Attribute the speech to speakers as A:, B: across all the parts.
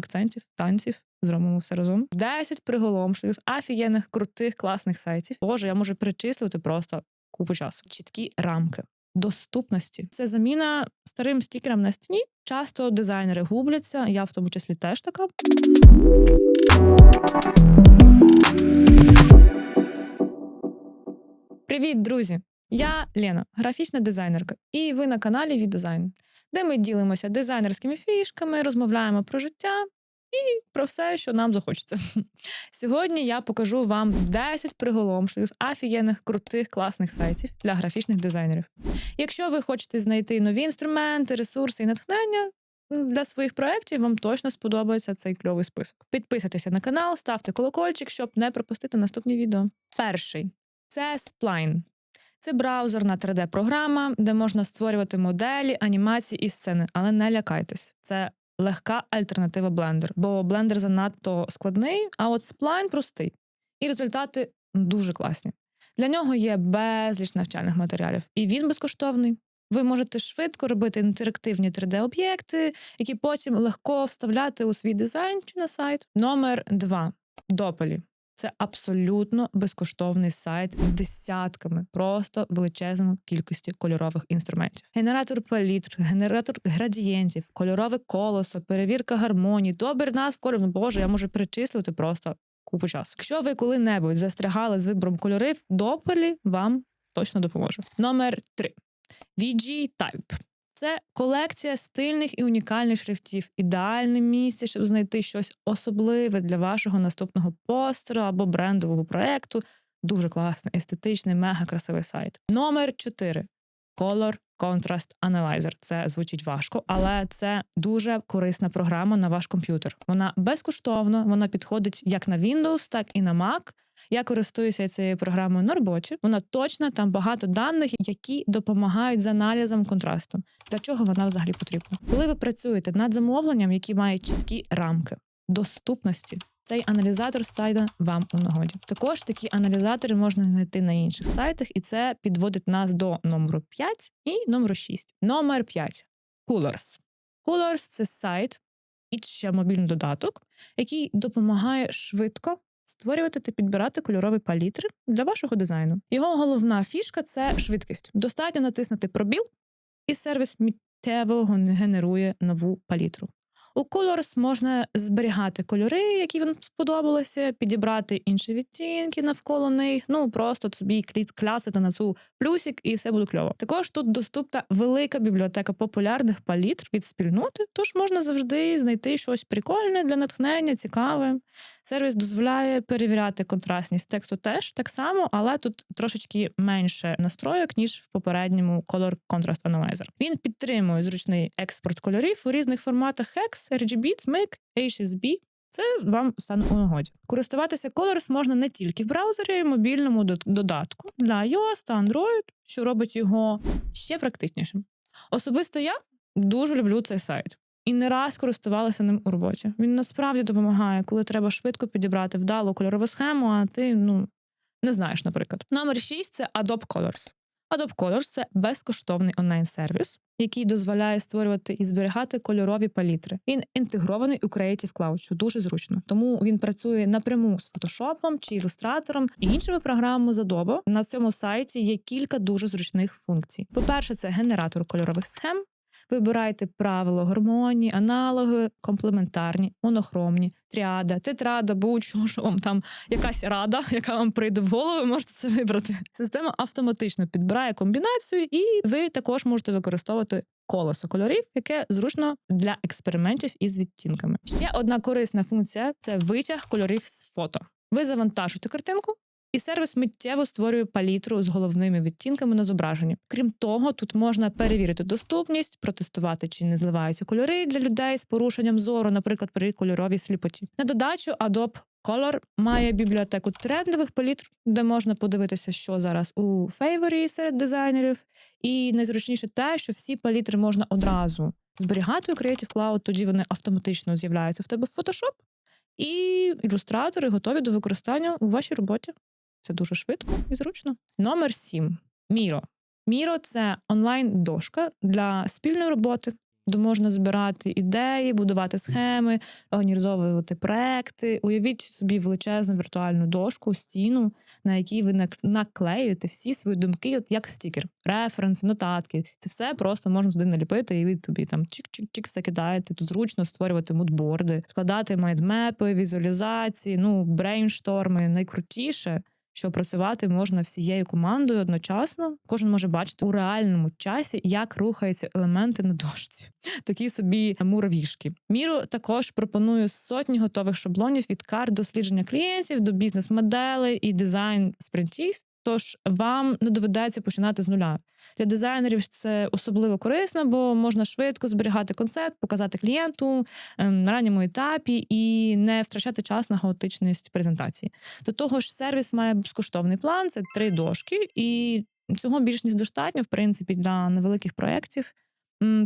A: акцентів, танців. Зробимо все разом. 10 приголомшливих, офігенних, крутих, класних сайтів. Боже, я можу перечислювати просто купу часу. Чіткі рамки. Доступності це заміна старим стікерам на стіні. Часто дизайнери губляться. Я в тому числі теж така. Привіт, друзі! Я Лена, графічна дизайнерка, і ви на каналі від дизайн, де ми ділимося дизайнерськими фішками, розмовляємо про життя і про все, що нам захочеться. Сьогодні я покажу вам 10 приголомшливих, офігенних, крутих, класних сайтів для графічних дизайнерів. Якщо ви хочете знайти нові інструменти, ресурси і натхнення. Для своїх проєктів вам точно сподобається цей кльовий список. Підписуйтеся на канал, ставте колокольчик, щоб не пропустити наступні відео. Перший це Spline. Це браузерна 3D-програма, де можна створювати моделі, анімації і сцени, але не лякайтесь. Це легка альтернатива Blender, бо Blender занадто складний, а от Spline простий. І результати дуже класні. Для нього є безліч навчальних матеріалів, і він безкоштовний. Ви можете швидко робити інтерактивні 3D-об'єкти, які потім легко вставляти у свій дизайн чи на сайт. Номер 2. Дополі. Це абсолютно безкоштовний сайт з десятками, просто величезною кількістю кольорових інструментів. Генератор палітр, генератор градієнтів, кольорове колесо, перевірка гармонії, добір назв кольорів. Боже, я можу перечислити просто купу часу. Якщо ви коли-небудь застрягали з вибором кольорів, дополі вам точно допоможе. Номер 3. VG Type. Це колекція стильних і унікальних шрифтів, ідеальне місце, щоб знайти щось особливе для вашого наступного постеру або брендового проекту. Дуже класний, естетичний, мега красивий сайт. Номер 4. Color Contrast Analyzer. Це звучить важко, але це дуже корисна програма на ваш комп'ютер. Вона безкоштовна, вона підходить як на Windows, так і на Mac. Я користуюся цією програмою на роботі. Вона точна, там багато даних, які допомагають з аналізом контрасту. Для чого вона взагалі потрібна? Коли ви працюєте над замовленням, які мають чіткі рамки доступності. Цей аналізатор сайта вам у нагоді. Також такі аналізатори можна знайти на інших сайтах, і це підводить нас до номеру 5 і номеру 6. Номер 5. Coolers. Coolers – це сайт і ще мобільний додаток, який допомагає швидко створювати та підбирати кольорові палітри для вашого дизайну. Його головна фішка це швидкість. Достатньо натиснути пробіл, і сервіс миттєво генерує нову палітру. У Colors можна зберігати кольори, які вам сподобалися, підібрати інші відтінки навколо них. Ну просто собі клясити на цю плюсик, і все буде кльово. Також тут доступна велика бібліотека популярних палітр від спільноти, тож можна завжди знайти щось прикольне для натхнення, цікаве. Сервіс дозволяє перевіряти контрастність тексту теж так само, але тут трошечки менше настройок, ніж в попередньому Color Contrast Analyzer. Він підтримує зручний експорт кольорів у різних форматах Hex, RGB, SMIC, HSB. Це вам стане у нагоді. Користуватися Colors можна не тільки в браузері, й мобільному додатку для iOS та Android, що робить його ще практичнішим. Особисто я дуже люблю цей сайт і не раз користувалася ним у роботі. Він насправді допомагає, коли треба швидко підібрати вдалу кольорову схему, а ти ну не знаєш, наприклад. Номер 6 – це Adobe Colors. Adobe Colors – це безкоштовний онлайн-сервіс, який дозволяє створювати і зберігати кольорові палітри. Він інтегрований у Creative Cloud, що дуже зручно. Тому він працює напряму з Photoshop чи ілюстратором і іншими програмами Adobe. На цьому сайті є кілька дуже зручних функцій. По перше, це генератор кольорових схем. Вибирайте правила гармонії, аналоги, комплементарні, монохромні, тріада, тетрада, будь-що що вам там якась рада, яка вам прийде в голову, можете це вибрати. Система автоматично підбирає комбінацію, і ви також можете використовувати колесо кольорів, яке зручно для експериментів із відтінками. Ще одна корисна функція це витяг кольорів з фото. Ви завантажуєте картинку, і сервіс миттєво створює палітру з головними відтінками на зображенні. Крім того, тут можна перевірити доступність, протестувати, чи не зливаються кольори для людей з порушенням зору, наприклад, при кольоровій сліпоті. На додачу Adobe Color має бібліотеку трендових палітр, де можна подивитися, що зараз у фейворі серед дизайнерів. І найзручніше те, що всі палітри можна одразу зберігати у Creative Cloud, тоді вони автоматично з'являються в тебе в Photoshop, і ілюстратори готові до використання у вашій роботі. Це дуже швидко і зручно. Номер 7. Міро. Міро це онлайн-дошка для спільної роботи, де можна збирати ідеї, будувати схеми, організовувати проекти. Уявіть собі величезну віртуальну дошку, стіну, на якій ви нак- наклеюєте всі свої думки, от як стікер, референси, нотатки. Це все просто можна туди наліпити, і ви тобі там чик-чик-чик все кидаєте. Тут зручно створювати мудборди, складати майндмепи, візуалізації, ну брейншторми. Найкрутіше. Що працювати можна всією командою одночасно. Кожен може бачити у реальному часі, як рухаються елементи на дошці. Такі собі муравішки. Міру також пропоную сотні готових шаблонів від карт дослідження клієнтів до бізнес-моделей і дизайн спринтів. Тож вам не доведеться починати з нуля. Для дизайнерів це особливо корисно, бо можна швидко зберігати концепт, показати клієнту ем, на ранньому етапі і не втрачати час на хаотичність презентації. До того ж, сервіс має безкоштовний план, це три дошки, і цього більш ніж достатньо, в принципі, для невеликих проєктів.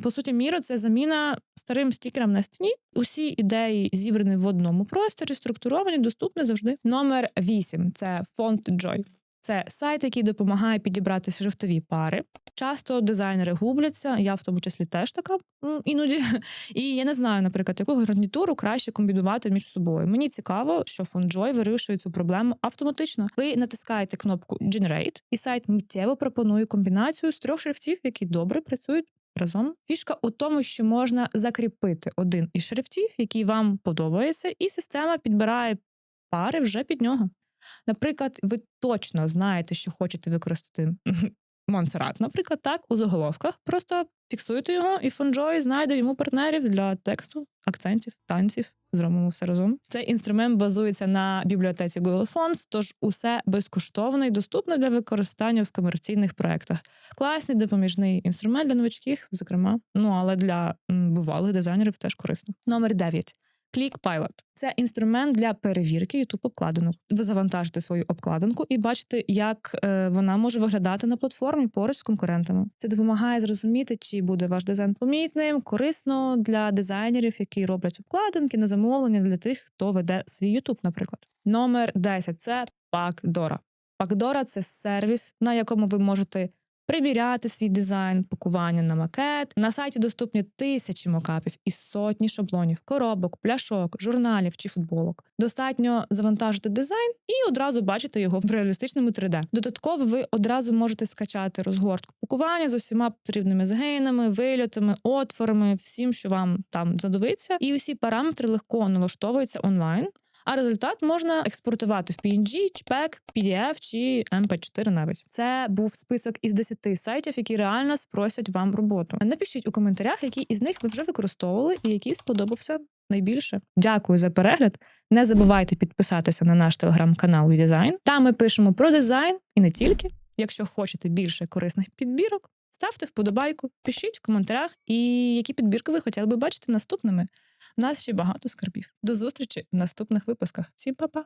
A: По суті, Міро це заміна старим стікерам на стіні. Усі ідеї зібрані в одному просторі, структуровані, доступні завжди. Номер 8 – це фонд Joy. Це сайт, який допомагає підібрати шрифтові пари. Часто дизайнери губляться, я в тому числі теж така іноді. І я не знаю, наприклад, яку гарнітуру краще комбінувати між собою. Мені цікаво, що FontJoy вирішує цю проблему автоматично. Ви натискаєте кнопку Generate, і сайт миттєво пропонує комбінацію з трьох шрифтів, які добре працюють. Разом фішка у тому, що можна закріпити один із шрифтів, який вам подобається, і система підбирає пари вже під нього. Наприклад, ви точно знаєте, що хочете використати Монсеррат, наприклад, так, у заголовках. Просто фіксуєте його, і FontJoy знайде йому партнерів для тексту, акцентів, танців. Зробимо все разом. Цей інструмент базується на бібліотеці Google Fonts, тож усе безкоштовно і доступно для використання в комерційних проектах. Класний допоміжний інструмент для новачків, зокрема. Ну але для бувалих дизайнерів теж корисно. Номер 9. ClickPilot – це інструмент для перевірки youtube обкладинок. Ви завантажите свою обкладинку і бачите, як е, вона може виглядати на платформі поруч з конкурентами. Це допомагає зрозуміти, чи буде ваш дизайн помітним, корисно для дизайнерів, які роблять обкладинки на замовлення для тих, хто веде свій YouTube, наприклад. Номер 10 – це Packdora. Packdora – це сервіс, на якому ви можете приміряти свій дизайн, пакування на макет. На сайті доступні тисячі мокапів і сотні шаблонів, коробок, пляшок, журналів чи футболок. Достатньо завантажити дизайн і одразу бачити його в реалістичному 3D. Додатково ви одразу можете скачати розгортку пакування з усіма потрібними згинами, вильотами, отворами, всім, що вам там задовиться, і усі параметри легко налаштовуються онлайн. А результат можна експортувати в PNG, JPEG, PDF чи MP4 навіть. Це був список із 10 сайтів, які реально спросять вам роботу. Напишіть у коментарях, які із них ви вже використовували і який сподобався найбільше. Дякую за перегляд. Не забувайте підписатися на наш телеграм-канал «Дизайн». Там ми пишемо про дизайн і не тільки. Якщо хочете більше корисних підбірок, ставте вподобайку, пишіть в коментарях, і які підбірки ви хотіли би бачити наступними. У нас ще багато скарбів. До зустрічі в наступних випусках. Всім па-па!